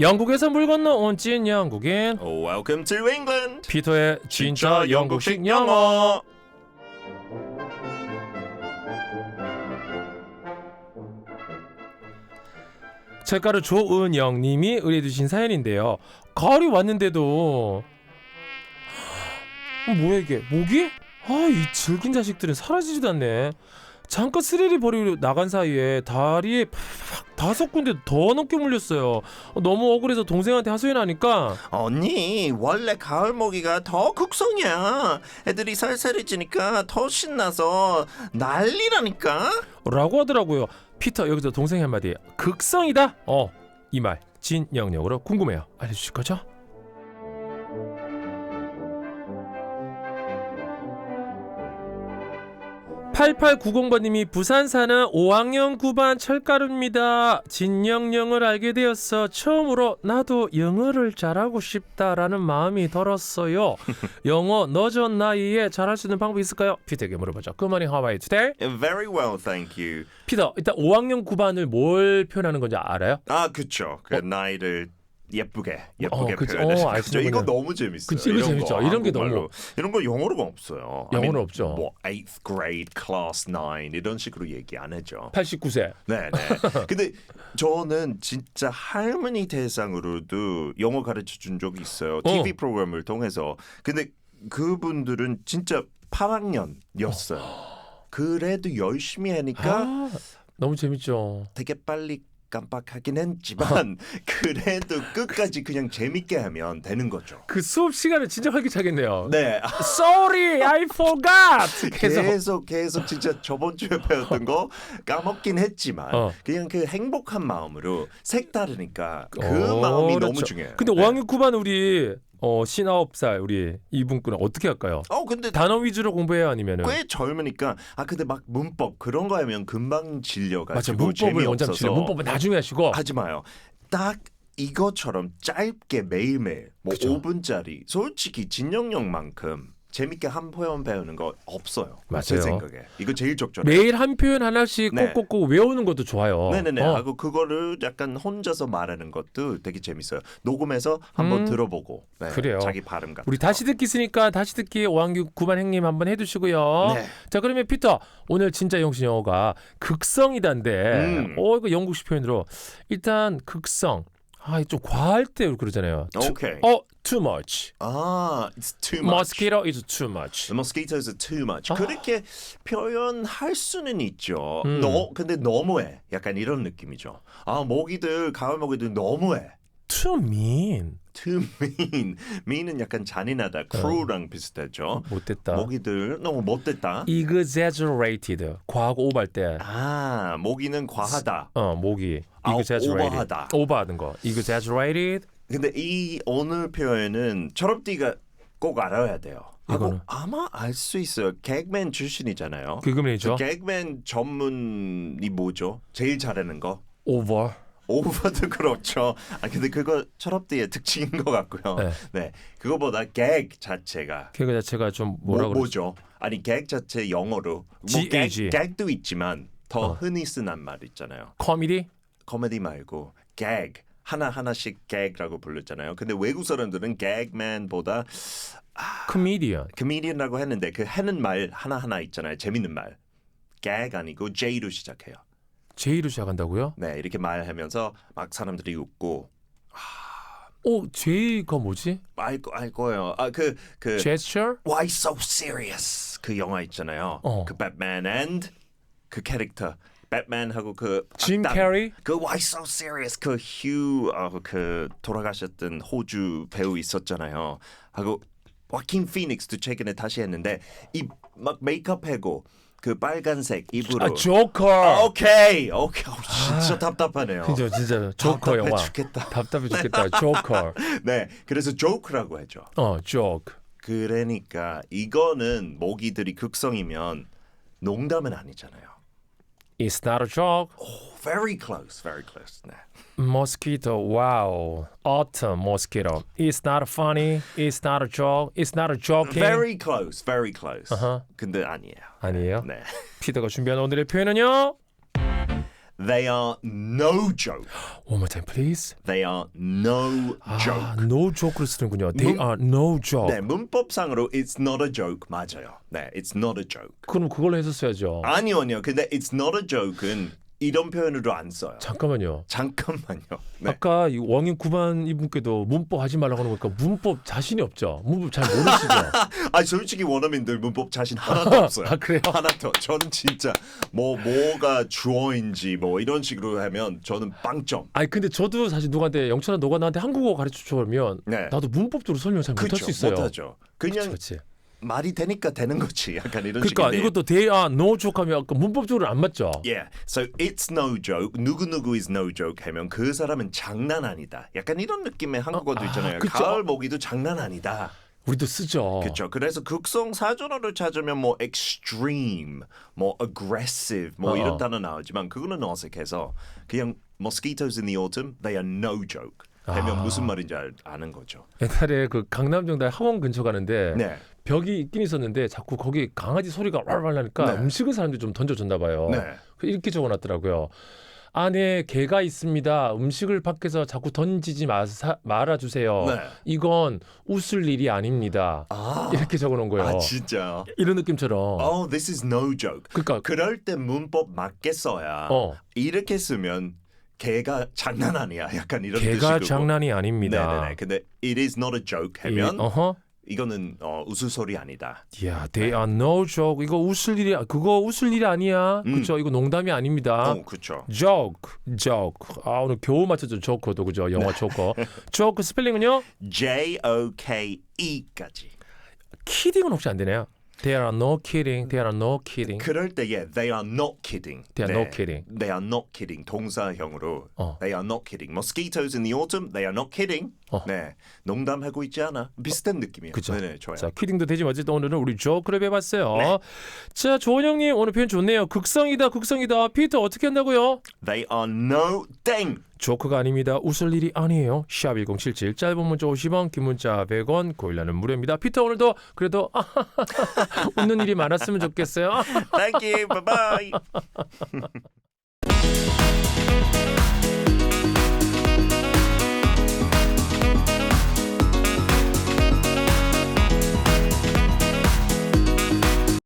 영국에서 물 건너 온 찐 영국인 Welcome to England. 피터의 진짜 영국식 영어. 책가루 조은영님이 의뢰주신 사연인데요. 가을이 왔는데도 어, 뭐야 이게 모기? 아이 질긴 자식들은 사라지지도 않네. 잠깐 스릴이 버리고 나간 사이에 다리에 팍 다섯 군데 더 넘게 물렸어요. 어, 너무 억울해서 동생한테 하소연하니까 언니 원래 가을 모기가 더 극성이야. 애들이 살살해지니까 더 신나서 난리라니까. 라고 하더라고요. 피터 여기서 동생이 한마디 극성이다. 어 이 말 진영역으로 궁금해요. 알려주실 거죠? 8890번님이 부산 사는 5학년 9반 철가루입니다. 진영영을 알게 되어서 처음으로 나도 영어를 잘하고 싶다라는 마음이 들었어요. 영어 늦은 나이에 잘할 수 있는 방법이 있을까요? 피터에게 물어보죠. Good morning, how are you today? Very well, thank you. 피터, 일단 5학년 9반을 뭘 표현하는 건지 알아요? 아 그쵸. 그 나이를 예쁘게 예쁘게 어. 표현해서 어. 이거 너무 재밌어요. 그치, 이거 재밌죠. 거, 이런 게. 너무- 이런 거 영어로가 없어요. I 영어로 mean, 없죠. 뭐 8th grade, class 9 이런 식으로 얘기 안 해죠. 89세. 네, 네. 근데 저는 진짜 할머니 대상으로도 영어 가르쳐 준 적이 있어요. TV 프로그램을 통해서. 근데 그분들은 진짜 8학년이었어요. 그래도 열심히 하니까 아, 너무 재밌죠. 되게 빨리 깜빡하긴 했지만 그래도 끝까지 그냥 재밌게 하면 되는 거죠. 그 수업 시간을 진짜 활기차겠네요. 네. Sorry, I forgot. 계속 계속 계속 진짜 저번 주에 배웠던 거 까먹긴 했지만 어. 그냥 그 행복한 마음으로 색다르니까 그 어, 마음이 그렇죠. 너무 중요해요. 근데 네. 5학년 9반 우리 어, 59살 우리 이분께는 어떻게 할까요? 어 근데 단어 위주로 공부해요 아니면은 꽤 젊으니까 아 근데 막 문법 그런 거 하면 금방 맞아 질려가지고 문법을 원장 치료 재미없어서 문법은 나중에 하시고 하지 마요. 딱 이것처럼 짧게 매일매일 뭐 그죠. 5분짜리 솔직히 진영영만큼 재밌게 한 표현 배우는 거 없어요. 제 맞아요. 생각에 이거 제일 적절해요. 매일 한 표현 하나씩 네. 꼭꼭꼭 외우는 것도 좋아요. 네네네 어. 하고 그거를 약간 혼자서 말하는 것도 되게 재밌어요. 녹음해서 한번 음. 들어보고 네, 그래요. 자기 발음 같은 우리 거. 다시 듣기 있으니까 다시 듣기 5학년 9반 행님 한번 해주시고요. 네. 자 그러면 피터 오늘 진짜 영신 영어가 극성이단데 음. 어 이거 영국식 표현으로 일단 극성 아 좀 과할 때 그러잖아요. 오케이. 어 too much. 아, it's too much. Mosquito is too much. The mosquitoes are too much. 아. 그렇게 표현할 수는 있죠. 음. 너 근데 너무해. 약간 이런 느낌이죠. 아 모기들 가을 모기들 너무해. Too mean. Too mean. mean은 약간 잔인하다. cruel랑 비슷하죠. 못됐다. 모기들 너무 못됐다. exaggerated. 과하고 오버할 때. 아 모기는 과하다. 어 모기. 아, exaggerated. 오버하다. 오버하는 거. exaggerated. 근데 이 오늘 표현은 철업디가 꼭 알아야 돼요. 하고 이거는? 아마 알 수 있어요. 개그맨 출신이잖아요. 그금이죠. 개그맨 전문이 뭐죠? 제일 잘하는 거? over. 오버도 그렇죠. 아 근데 그거 철업디의 특징인 것 같고요. 네. 네, 그거보다 개그 자체가 개그 자체가 좀 뭐, 뭐라 그러지? 뭐죠? 아니 개그 자체 영어로 뭐. 개그, 개그도 있지만 더 어. 흔히 쓰는 말 있잖아요. 코미디? 코미디 말고 개그 하나 하나씩 개그라고 불렀잖아요. 근데 외국 사람들은 개그맨보다 코미디언. 코미디언이라고 했는데 그 하는 말 하나 하나 있잖아요. 재밌는 말. 개그 아니고 J로 시작해요. J로 시작한다고요? 네, 이렇게 말하면서 막 사람들이 웃고 어, J가 뭐지? 알, 거- 알 거예요. 아 그그 gesture? Why so serious 그 영화 있잖아요. 어. 그 Batman and 그 캐릭터 배트맨하고 그짐 악당. 캐리? 그 Why so serious 그휴 어, 그 돌아가셨던 호주 배우 있었잖아요. 하고 와킨 피닉스도 최근에 다시 했는데 이 막 메이크업 하고 그 빨간색 입으로 아, 조커. 아, 오케이 오케이 어, 진짜 답답하네요. 그죠, 진짜 조커 영화. 죽겠다. 답답해 죽겠다. 조커. 네, 그래서 조크라고 하죠. 어, 조크. 그러니까 이거는 모기들이 극성이면 농담은 아니잖아요. It's not a joke. Very close, very close. 네. Mosquito. Wow. Autumn mosquito. It's not funny. It's not a joke. It's not a joking. Very close, very close. 어허. 근데 아니에요. 아니에요. 네. 피터가 준비한 오늘의 표현은요. They are no joke. One more time, please. They are no joke. 아, no joke를 쓰는군요. They 문- are no joke. 네, 문법상으로 it's not a joke 맞아요. 네, it's not a joke. 그럼 그걸로 했었어야죠. 아니요, 아니요. 근데 it's not a joke은 이런 표현으로 안 써요. 잠깐만요. 잠깐만요. 네. 아까 이 왕인 9반 이분께도 문법 하지 말라고 하는 거니까 문법 자신이 없죠. 문법 잘 모르시죠. 아, 솔직히 원어민들 문법 자신 하나도 없어요. 아, 그래요? 하나도. 저는 진짜 뭐 뭐가 주어인지 뭐 이런 식으로 하면 저는 빵점. 아니 근데 저도 사실 누구한테 영철아 너가 나한테 한국어 가르쳐 줘면 네. 나도 문법적으로 설명 잘 못할. 수 있어요. 못하죠. 그냥 그렇지. 말이 되니까 되는 거지. 약간 이런 그러니까 식인데. 이것도 are no joke 하면 아까 문법적으로 안 맞죠. Yeah. So it's no joke. 누구 누구 is no joke 하면 그 사람은 장난 아니다. 약간 이런 느낌의 한국어도 아, 있잖아요. 그쵸. 가을 모기도 장난 아니다. 우리도 쓰죠. 그렇죠. 그래서 극성 사전어를 찾으면 뭐 extreme, 뭐 aggressive, 뭐 어. 이런 단어 나오지만 그거는 어색해서 그냥 mosquitoes in the autumn, they are no joke. 하면 아. 무슨 말인지 알, 아는 거죠. 옛날에 그 강남정大학원 근처 가는데 네. 벽이 있긴 있었는데 자꾸 거기 강아지 소리가 왈왈 나니까 네. 음식을 사람들이 좀 던져줬나 봐요. 네. 그 이렇게 적어놨더라고요. 안에 개가 있습니다. 음식을 밖에서 자꾸 던지지 마 사, 말아주세요. 네. 이건 웃을 일이 아닙니다. 아, 이렇게 적어놓은 거예요. 아 진짜. 이런 느낌처럼. Oh, this is no joke. 그러니까 그럴 때 문법 맞게 써야 어. 이렇게 쓰면 개가 장난 아니야. 약간 이런 개가 뜻이고. 장난이 아닙니다. 네네네. 근데 it is not a joke 하면 이- 어허. 이거는 어, 웃을 소리 아니다. 야, they are no joke. 이거 웃을 일이 그거 웃을 일이 아니야. 음. 그렇죠? 이거 농담이 아닙니다. 어, 그렇죠. joke, joke. 아 오늘 겨우 맞췄죠, joke도 그죠? 영어 네. joke. joke 스펠링은요? J O K E까지. kidding은 혹시 안 되나요? There are no kidding. There are no kidding. 그럴 때 yeah, they are not kidding. They are 네. not kidding. They are not kidding. 동사형으로 어. they are not kidding. Mosquitoes in the autumn, they are not kidding. 어. 네, 농담하고 있지 않아. 비슷한 느낌이에요. 그죠. 네네, 좋아요. 자, 키딩도 되지만 어쨌든 오늘은 우리 joke를 배봤어요. 네. 자, 조원영님 오늘 표현 좋네요. 극성이다, 극성이다. 피터 어떻게 한다고요? They are no 땡. 조크가 아닙니다. 웃을 일이 아니에요. 샵 1077 짧은 문자 50원, 긴 문자 100원, 고일라는 무료입니다. 피터 오늘도 그래도 웃는 일이 많았으면 좋겠어요. Thank you. Bye bye.